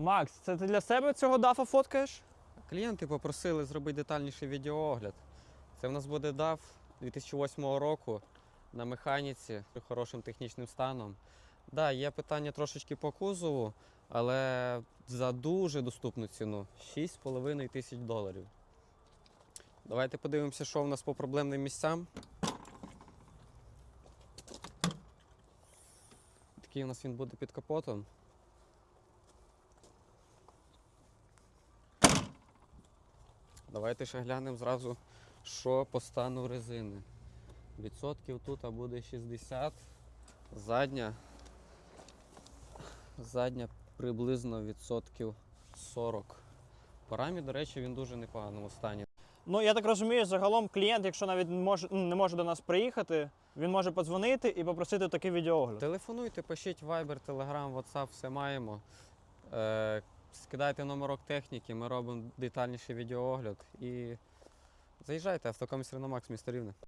Макс, це ти для себе цього дафа фоткаєш? Клієнти попросили зробити детальніший відеоогляд. Це в нас буде DAF 2008 року на механіці з хорошим технічним станом. Да, є питання трошечки по кузову, але за дуже доступну ціну 6,5 тисяч доларів. Давайте подивимося, що в нас по проблемним місцям. Такий у нас він буде під капотом. Давайте ще глянемо зразу, що по стану резини. Відсотків тут буде 60, задня. Задня приблизно відсотків 40. По рамі, до речі, він дуже непоганому стані. Ну, я так розумію, загалом клієнт, якщо навіть не може, не може до нас приїхати, він може подзвонити і попросити такий відеоогляд. Телефонуйте, пишіть Viber, Telegram, WhatsApp, все маємо. Е, скидайте номерок техніки, ми робимо детальніший відеоогляд і заїжджайте, автокомісар на Макс, місто Рівне.